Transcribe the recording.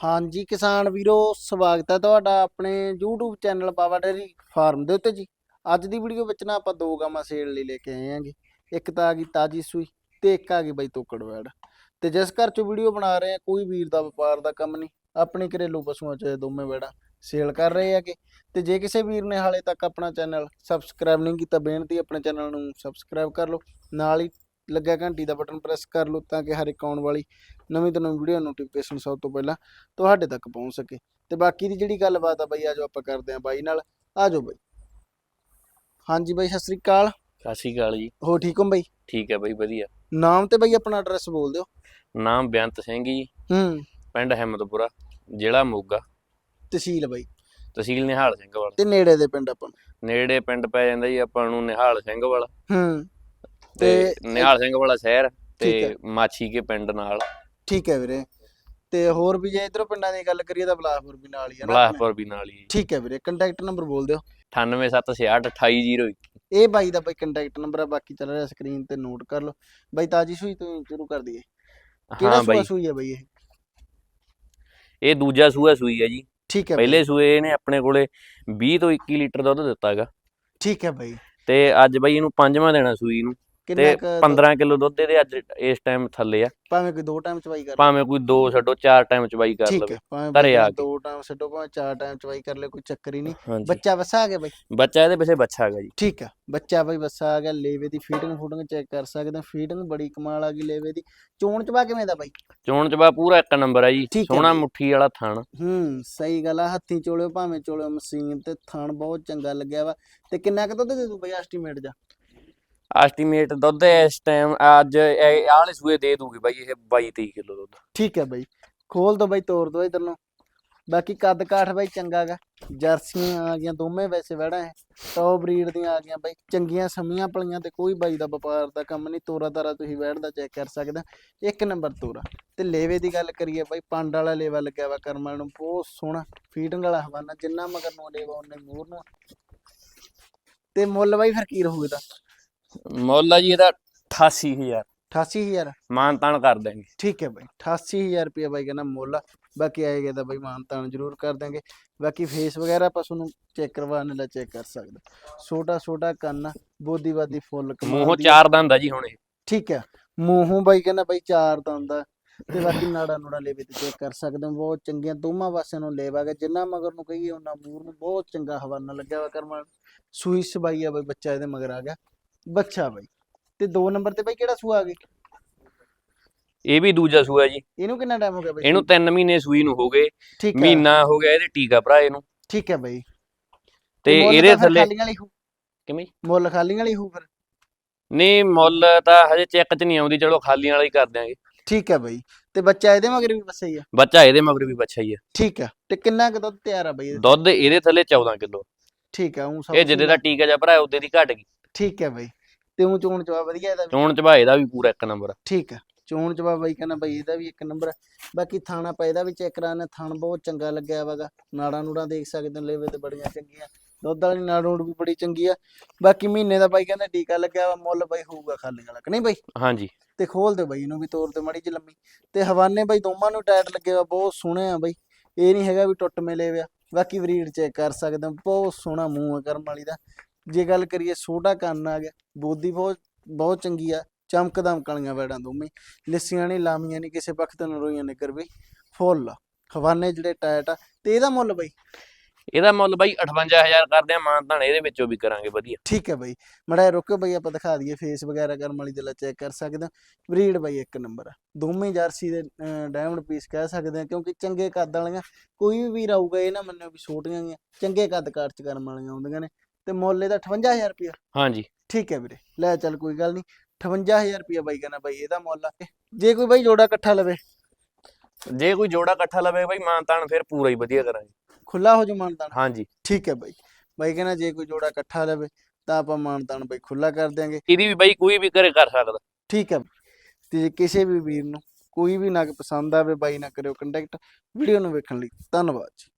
ਹਾਂਜੀ, ਕਿਸਾਨ ਵੀਰੋ, ਸਵਾਗਤ ਹੈ ਤੁਹਾਡਾ ਆਪਣੇ YouTube channel Baba dairy farm ਦੇ ਉੱਤੇ ਜੀ। ਅੱਜ ਦੀ ਵੀਡੀਓ ਵਿੱਚ ਨਾ ਆਪਾਂ ਦੋ ਗਾਵਾਂ ਸੇਲ ਲਈ ਲੈ ਕੇ ਆਏ ਆਂਗੇ ਇੱਕ ਤਾਂ ਆ ਗਈ ਤਾਜੀ ਸੂਈ ਤੇ ਇੱਕ ਆ ਗਈ ਬਈ ਤੋਕੜ ਵੈੜ। ਤੇ ਜਿਸ ਘਰ ਚੋਂ ਵੀਡੀਓ ਬਣਾ ਰਹੇ ਆ ਕੋਈ ਵੀਰ ਦਾ ਵਪਾਰ ਦਾ ਕੰਮ ਨਹੀਂ। ਆਪਣੇ ਘਰੇਲੂ ਪਸ਼ੂਆਂ ਚ ਦੋਵੇਂ ਵੈੜਾਂ ਸੇਲ ਕਰ ਰਹੇ ਹੈਗੇ। ਤੇ ਜੇ ਕਿਸੇ ਵੀਰ ਨੇ ਹਾਲੇ ਤੱਕ ਆਪਣਾ ਚੈਨਲ ਸਬਸਕ੍ਰਾਈਬ ਨਹੀਂ ਕੀਤਾ, ਬੇਨਤੀ ਆਪਣੇ ਚੈਨਲ ਨੂੰ ਸਬਸਕ੍ਰਾਈਬ ਕਰ ਲਓ। ਨਾਲ ਹੀ ਲੱਗਿਆ ਘੰਟੀ ਦਾ ਬਟਨ ਪ੍ਰੈਸ ਕਰ ਲਓ ਤਾਂ ਕਿ ਹਰ ਇੱਕ ਆਉਣ ਵਾਲੀ ਨਵੀਂ ਤੋਂ ਨਵੀਂ ਵੀਡੀਓ ਨੋਟੀਫਿਕੇਸ਼ਨ ਸਭ ਤੋਂ ਪਹਿਲਾਂ ਤੁਹਾਡੇ ਤੱਕ ਪਹੁੰਚ ਸਕੇ। ਤੇ ਬਾਕੀ ਦੀ ਜਿਹੜੀ ਗੱਲਬਾਤ ਆ ਬਾਈ ਆਜੋ ਆਪਾਂ ਕਰਦੇ ਆਂ ਬਾਈ ਨਾਲ। ਆਜੋ ਬਾਈ। ਹਾਂਜੀ ਬਾਈ ਸਤਿ ਸ੍ਰੀ ਅਕਾਲ। ਸਤਿ ਸ਼੍ਰੀ ਅਕਾਲ ਜੀ। ਹੋ ਠੀਕ ਹੋ ਬਾਈ? ਠੀਕ ਹੈ ਬਈ ਵਧੀਆ। ਨਾਮ ਤੇ ਬਾਈ ਆਪਣਾ ਐਡਰੈਸ ਬੋਲ ਦਿਓ। ਨਾਮ ਬੇਅੰਤ ਸਿੰਘ ਜੀ ਹੂੰ। ਪਿੰਡ ਹਿੰਮਤਪੁਰਾ ਜ਼ਿਲ੍ਹਾ ਮੋਗਾ। ਤਹਿਸੀਲ ਬਾਈ। ਤਹਿਸੀਲ ਨਿਹਾਲ ਸਿੰਘ ਵਾਲਾ। ਤੇ ਨੇੜੇ ਦੇ ਪਿੰਡ ਆਪਾਂ ਨੂੰ। ਨੇੜੇ ਪਿੰਡ ਪੈ ਜਾਂਦਾ ਜੀ ਆਪਾਂ ਨੂੰ ਨਿਹਾਲ ਸਿੰਘ ਵਾਲਾ। ਹੂੰ। ਤੇ ਨਿਹਾਲ ਸਿੰਘ ਵਾਲਾ ਸ਼ਹਿਰ। ਤੇ ਮਾਛੀ ਕੇ ਪਿੰਡ ਨਾਲ। ਠੀਕ ਹੈ ਵੀਰੇ। ਤੇ ਹੋਰ ਵੀ ਜੇ ਇਧਰੋਂ ਪਿੰਡਾਂ ਦੀ ਗੱਲ ਕਰੀਏ ਤਾਂ ਬਲਾਸਪੁਰ ਵੀ ਨਾਲ ਹੀ ਹੈ ਨਾ? ਬਲਾਸਪੁਰ ਵੀ ਨਾਲ ਹੀ ਠੀਕ ਹੈ ਵੀਰੇ ਕੰਟੈਕਟ ਨੰਬਰ ਬੋਲ ਦਿਓ। 98766 ਇਹ ਬਾਈ ਦਾ ਬਾਈ ਕੰਟੈਕਟ ਨੰਬਰ ਆ ਬਾਕੀ ਚੱਲ ਰਿਹਾ ਸਕਰੀਨ ਤੇ ਨੋਟ ਕਰ ਲਓ। ਬਾਈ ਤਾਜੀ ਸੂਈ ਤੋਂ ਸ਼ੁਰੂ ਕਰ ਦਈਏ। ਕਿਹੜਾ ਹਾਂ ਸੂਆ ਬਾਈ। ਸੂਈ ਹੈ ਬਾਈ ਇਹ? ਇਹ ਦੂਜਾ ਸੂਆ ਸੂਈ ਹੈ ਜੀ। ਠੀਕ ਹੈ ਪਹਿਲੇ ਸੂਏ ਇਹਨੇ ਆਪਣੇ ਕੋਲੇ 20 ਤੋਂ 21 ਲੀਟਰ ਦੁੱਧ ਦਿੱਤਾ ਹੈਗਾ ਠੀਕ ਹੈ ਬਾਈ। ਤੇ ਅੱਜ ਬਾਈ ਇਹਨੂੰ ਪੰਜਵਾਂ ਦੇਣਾ ਸੂਈ ਨੂੰ। ਤੇ ਕੁ ਦੁੱਧ- 15 ਕਿਲੋ ਦੁੱਧ ਇਹਦੇ ਅੱਜ ਇਸ ਟਾਈਮ ਥੱਲੇ ਆ। ਭਾਵੇਂ ਕੋਈ ਦੋ ਟਾਈਮ ਚਵਾਈ ਕਰ ਭਾਵੇਂ ਕੋਈ ਦੋ ਛੱਡੋ ਚਾਰ ਟਾਈਮ ਚਵਾਈ ਕਰ ਲਵੇ। ਘਰੇ ਆ। ਦੋ ਟਾਈਮ ਛੱਡੋ ਭਾਵੇਂ ਚਾਰ ਟਾਈਮ ਚਵਾਈ ਕਰ ਲੈ ਕੋਈ ਚੱਕਰ ਹੀ ਨਹੀਂ। ਬੱਚਾ ਵਸਾ ਆ ਗਿਆ ਬਾਈ? ਬੱਚਾ ਇਹਦੇ ਪਿੱਛੇ ਬੱਚਾ ਹੈਗਾ ਜੀ। ਠੀਕ ਹੈ ਬੱਚਾ ਬਾਈ ਵਸਾ ਆ ਗਿਆ ਲੇਵੇ ਦੀ ਫੀਡਿੰਗ ਫੂਡਿੰਗ ਚੈੱਕ ਕਰ ਸਕਦੇ ਹਾਂ। ਫੀਡਿੰਗ ਬੜੀ ਕਮਾਲ ਆ ਗਈ ਲੇਵੇ ਦੀ। ਚੋਣ ਚਵਾ ਕਿਵੇਂ ਦਾ ਬਾਈ? ਚੋਣ ਚਬਾ ਪੂਰਾ ਇੱਕ ਨੰਬਰ ਹੈ ਜੀ ਸੋਹਣਾ। ਮੁੱਠੀ ਵਾਲਾ ਥਣ। ਹੂੰ ਸਹੀ ਗੱਲ ਆ ਹੱਥੀ ਚੋਲਿਓ ਭਾਵੇਂ ਚੋਲਿਓ ਮਸ਼ੀਨ ਤੇ ਥਣ ਬਹੁਤ ਚੰਗਾ ਲੱਗਿਆ ਵਾ। ਤੇ ਕਿੰਨਾ ਕੁ ਦੁੱਧ ਦੇ ਦੂ ਬਾਈ ਐਸਟੀਮੇਟ ਜਾ? ਐਸਟੀਮੇਟ ਦੁੱਧ ਇਸ ਟਾਈਮ ਅੱਜ ਇਹ ਆਹ ਵਾਲੇ ਸੂਏ ਦੇ ਦੂਗੀ ਬਾਈ, ਇਹ 22 23 ਕਿਲੋ ਦੁੱਧ। ਠੀਕ ਹੈ ਬਾਈ, ਖੋਲ ਦੋ ਬਾਈ ਤੋੜ ਦੋ ਇਧਰ ਨੂੰ। ਬਾਕੀ ਕੱਦ ਕਾਠ ਬਾਈ ਚੰਗਾ ਜਰਸੀਆਂ ਆ ਗਈਆਂ ਦੋਵੇਂ ਵੈਸੇ ਵੜਾ ਹੈ ਟੌਪ ਬਰੀਡ ਦੀਆਂ ਆ ਗਈਆਂ ਬਾਈ, ਚੰਗੀਆਂ ਸਮੀਆਂ ਪਲੀਆਂ ਤੇ ਕੋਈ ਬਾਈ ਦਾ ਵਪਾਰ ਦਾ ਕੰਮ ਨਹੀਂ, ਤੋਰਾ ਤਾਰਾ ਤੁਸੀਂ ਵੈੜ ਦਾ ਚੈੱਕ ਕਰ ਸਕਦੇ ਹੋ। ਇੱਕ ਨੰਬਰ ਤੋਰਾ, ਤੇ ਲੇਵੇ ਦੀ ਗੱਲ ਕਰੀਏ ਬਾਈ, ਪੰਡ ਵਾਲਾ ਲੇਵਾ ਲੱਗਿਆ ਵਾ ਕਰਮਾਂ ਨੂੰ, ਬਹੁਤ ਸੋਹਣਾ ਫੀਡਿੰਗ ਵਾਲਾ ਹਵਾਨਾ, ਜਿੰਨਾ ਮਗਰ ਨੂੰ ਲੇਵਾ ਉਹਨੇ ਮੂਰ ਨੂੰ। ਤੇ ਮੁੱਲ ਬਾਈ ਫਿਰ ਕੀ ਰਹੂ ਇਹਦਾ? ਮੁੱਲ ਆ ਜੀ ਇਹਦਾ 88000 88000 ਮਾਨ ਤਾਨ ਕਰ ਦਾਂਗੇ ਠੀਕ ਹੈ ਬਾਈ 88000 ਰੁਪਏ ਬਾਈ ਕਹਿੰਦਾ ਮੁੱਲ ਆ। ਬਾਕੀ ਆਏਗਾ ਤਾਂ ਬਾਈ ਮਾਨਤਾਨ ਜ਼ਰੂਰ ਕਰ ਦਾਂਗੇ ਬਾਕੀ ਫੇਸ ਵਗੈਰਾ ਆਪਾਂ ਤੁਹਾਨੂੰ ਚੈੱਕ ਕਰਵਾਉਣ ਲਈ ਚੈੱਕ ਕਰ ਸਕਦੇ ਛੋਟਾ ਛੋਟਾ ਕੰਨ ਬੋਦੀ ਬਾਦੀ ਫੁੱਲ ਕਮਾਲ ਮੂੰਹੋਂ ਦੀ। ਚਾਰ ਦੰਦ ਆ ਜੀ ਹੁਣ ਇਹ। ਠੀਕ ਹੈ ਮੂੰਹੋਂ ਬਾਈ ਕਹਿੰਦਾ ਬਾਈ ਚਾਰ ਦੰਦ ਆ। ਤੇ ਬਾਕੀ ਨਾੜਾ ਨੂੜਾ ਲੇਵੇ ਤੇ ਚੈੱਕ ਕਰ ਸਕਦੇ ਹੋ। ਬਹੁਤ ਚੰਗੀਆਂ ਦੋਵਾਂ ਪਾਸਿਆਂ ਨੂੰ ਲੇਵਾਗਾ ਜਿੰਨਾ ਮਗਰ ਨੂੰ ਕਹੀਏ ਉਹਨਾਂ ਮੂਰ ਨੂੰ। ਬਹੁਤ ਚੰਗਾ ਹਵਾਨਾ ਲੱਗਿਆ ਵਾ ਕਰਮਾ ਸੂਈ ਸਬਾਈ ਆ ਬਾਈ ਬੱਚਾ ਇਹਦੇ ਮਗਰ ਆ ਗਿਆ। ਬੱਚਾ ਬਾਈ। ਤੇ ਦੋ ਨੰਬਰ ਤੇ ਬਾਈ ਕਿਹੜਾ ਸੂਆ ਆ ਗਈ ਇਹ ਵੀ ਦੂਜਾ ਸੂਆ ਜੀ। ਇਹਨੂੰ ਕਿੰਨਾ ਟਾਈਮ ਹੋ ਗਿਆ ਬਾਈ? ਇਹਨੂੰ 3 ਮਹੀਨੇ ਸੂਈ ਨੂੰ ਹੋ ਗਏ। ਠੀਕ ਹੈ ਮਹੀਨਾ ਹੋ ਗਿਆ ਇਹਦੇ ਟੀਕਾ ਭਰਾ ਇਹਨੂੰ। ਠੀਕ ਹੈ ਬਾਈ। ਤੇ ਇਹਦੇ ਥੱਲੇ। ਕਿਵੇਂ? ਮੁੱਲ ਖਾਲੀਆਂ ਵਾਲੀ ਹੋਊ ਫਿਰ? ਨਹੀਂ ਮੁੱਲ ਤਾਂ ਹਜੇ ਚੈੱਕ 'ਚ ਨਹੀਂ ਆਉਂਦੀ। ਚਲੋ ਖਾਲੀਆਂ ਵਾਲਾ ਹੀ ਕਰ ਦਿਆਂਗੇ। ਠੀਕ ਹੈ ਬਾਈ। ਤੇ ਬੱਚਾ ਇਹਦੇ ਮਗਰ ਵੀ ਵਸਿਆ ਹੀ ਆ? ਬੱਚਾ ਇਹਦੇ ਮਗਰ ਵੀ ਬੱਚਾ ਹੀ ਆ। ਠੀਕ ਹੈ ਤੇ ਕਿੰਨਾ ਕੁ ਦੁੱਧ ਤਿਆਰ ਆ ਬਾਈ? ਦੁੱਧ ਇਹਦੇ ਥੱਲੇ 14 ਕਿਲੋ। ਠੀਕ ਹੈ ਉਹ ਸਭ ਇਹ ਜਿੱਦੇ ਦਾ ਟੀਕਾ ਜਿਹਾ ਭਰਾ ਉਹਦੇ ਦੀ ਘਟ ਗਈ। ਠੀਕ ਹੈ ਬਾਈ। ਤੇ ਉਹ ਚੋਣ ਚਵਾ ਵਧੀਆ ਇਹਦਾ ਵੀ। ਚੋਣ ਚਬਾਏ ਦਾ ਵੀ ਪੂਰਾ ਇੱਕ ਨੰਬਰ। ਠੀਕ ਹੈ ਚੋਣ ਚਵਾ ਬਾਈ ਕਹਿੰਦਾ ਬਾਈ ਇਹਦਾ ਵੀ ਇੱਕ ਨੰਬਰ ਬਾਕੀ ਥਾਣਾ ਪਾ ਇਹਦਾ ਵੀ ਚੈੱਕ ਕਰਾਣਾ ਥਣ ਬਹੁਤ ਚੰਗਾ ਲੱਗਿਆ ਵਾਗਾ ਨਾੜਾਂ ਨੂੜਾਂ ਦੇਖ ਸਕਦੇ ਹੋ ਲੇਵੇ ਤੇ ਬੜੀਆਂ ਚੰਗੀਆਂ। ਦੁੱਧ ਵਾਲੀ ਨਾੜ ਨੂੜ ਵੀ ਬੜੀ ਚੰਗੀ ਆ। ਬਾਕੀ ਮਹੀਨੇ ਦਾ ਬਾਈ ਕਹਿੰਦਾ ਟੀਕਾ ਲੱਗਿਆ ਵਾ ਮੁੱਲ ਬਾਈ ਹੋਊਗਾ ਖਾਲੀ ਵਾਲਾ ਕਿ ਨਹੀਂ ਬਾਈ? ਹਾਂਜੀ। ਤੇ ਖੋਲ ਦੇ ਬਾਈ ਇਹਨੂੰ ਵੀ ਤੋਰ ਤੇ ਮੜੀ ਜਿਹੀ ਲੰਮੀ। ਤੇ ਹਵਾਨੇ ਬਾਈ ਦੋਵਾਂ ਨੂੰ ਟਾਇਟ ਲੱਗੇ ਵਾ ਬਹੁਤ ਸੋਹਣੇ ਆ ਬਾਈ। ਇਹ ਨਹੀਂ ਹੈਗਾ ਵੀ ਟੁੱਟ ਮਿਲੇ ਵਿਆ ਬਾਕੀ ਬਰੀਡ ਚੈੱਕ ਕਰ ਸਕਦੇ ਹੋ ਬਹੁਤ ਸੋਹਣਾ ਮੂੰਹ ਆ ਕਰਮ ਵਾਲੀ ਦਾ। ਜੇ ਗੱਲ ਕਰੀਏ ਛੋਟਾ ਕੰਨ ਆ ਗਿਆ ਬੋਦੀ ਬਹੁਤ ਬਹੁਤ ਚੰਗੀ ਆ ਚਮਕਦਮ ਕਾਲੀਆਂ ਵੈੜਾਂ ਦੋਵੇਂ ਲਿੱਸੀਆਂ ਨਹੀਂ ਲਾਮੀਆਂ ਨਹੀਂ ਕਿਸੇ ਪੱਖ ਤੋਂ ਨਰੋਈਆਂ ਨਿਕਰ ਬਈ ਫੁੱਲ ਆ। ਹਵਾਨੇ ਜਿਹੜੇ ਟਾਇਟ ਆ ਤੇ ਇਹਦਾ ਮੁੱਲ ਬਾਈ? ਇਹਦਾ ਮੁੱਲ ਬਾਈ 58000 ਕਰਦੇ ਆ ਮਾਨ ਤਾਂ ਇਹਦੇ ਵਿੱਚੋਂ ਵੀ ਕਰਾਂਗੇ ਵਧੀਆ। ਠੀਕ ਹੈ ਬਾਈ ਮੜਾ ਰੁਕੋ ਬਾਈ ਆਪਾਂ ਦਿਖਾ ਦਈਏ ਫੇਸ ਵਗੈਰਾ ਕਰਮ ਵਾਲੀ ਦੇ ਚੈੱਕ ਕਰ ਸਕਦੇ ਹਾਂ। ਬਰੀਡ ਬਾਈ ਇੱਕ ਨੰਬਰ ਆ ਦੋਵੇਂ ਜਰਸੀ ਦੇ ਡਾਇਮੰਡ ਪੀਸ ਕਹਿ ਸਕਦੇ ਆ ਕਿਉਂਕਿ ਚੰਗੇ ਕੱਦ ਵਾਲੀਆਂ ਕੋਈ ਵੀ ਵੀਰ ਆਊਗਾ ਇਹ ਨਾ ਮੰਨਿਓ ਵੀ ਛੋਟੀਆਂ ਗੀਆਂ ਚੰਗੇ ਕੱਦ ਕਾਟ ਚ ਕਰਮ ਵਾਲੀਆਂ ਆਉਂਦੀਆਂ ਨੇ। ਤੇ ਮੁੱਲ ਇਹਦਾ 58000 ਰੁਪਇਆ। ਹਾਂਜੀ। ਠੀਕ ਹੈ ਵੀਰੇ ਲੈ ਚੱਲ ਕੋਈ ਗੱਲ ਨਹੀਂ 58000 ਰੁਪਇਆ ਬਾਈ ਕਹਿੰਦਾ ਬਾਈ ਇਹਦਾ ਮੁੱਲ ਆ ਜੇ ਕੋਈ ਬਾਈ ਜੋੜਾ ਇਕੱਠਾ ਲਵੇ। ਜੇ ਕੋਈ ਜੋੜਾ ਇਕੱਠਾ ਲਵੇ ਬਾਈ ਮਾਨ ਤਾਨ ਫਿਰ ਪੂਰਾ ਹੀ ਵਧੀਆ ਕਰਾਂਗੇ। ਖੁੱਲਾ ਹੋ ਜੂ ਮਾਨਦਾਨ ਹਾਂਜੀ। ਠੀਕ ਹੈ ਬਾਈ। ਬਾਈ ਕਹਿੰਦਾ ਜੇ ਕੋਈ ਜੋੜਾ ਇਕੱਠਾ ਲਵੇ ਤਾਂ ਆਪਾਂ ਮਾਨਦਾਨ ਬਾਈ ਖੁੱਲਾ ਕਰ ਦਿਆਂਗੇ। ਇਹਦੀ ਵੀ ਬਾਈ ਕੋਈ ਵੀ ਘਰੇ ਕਰ ਸਕਦਾ। ਠੀਕ ਹੈ ਤੇ ਜੇ ਕਿਸੇ ਵੀ ਵੀਰ ਨੂੰ ਕੋਈ ਵੀ ਨਗ ਪਸੰਦ ਆਵੇ ਬਾਈ ਨਾ ਕਰਿਓ ਕੰਟੈਕਟ ਵੀਡੀਓ ਨੂੰ ਵੇਖਣ ਲਈ ਧੰਨਵਾਦ ਜੀ।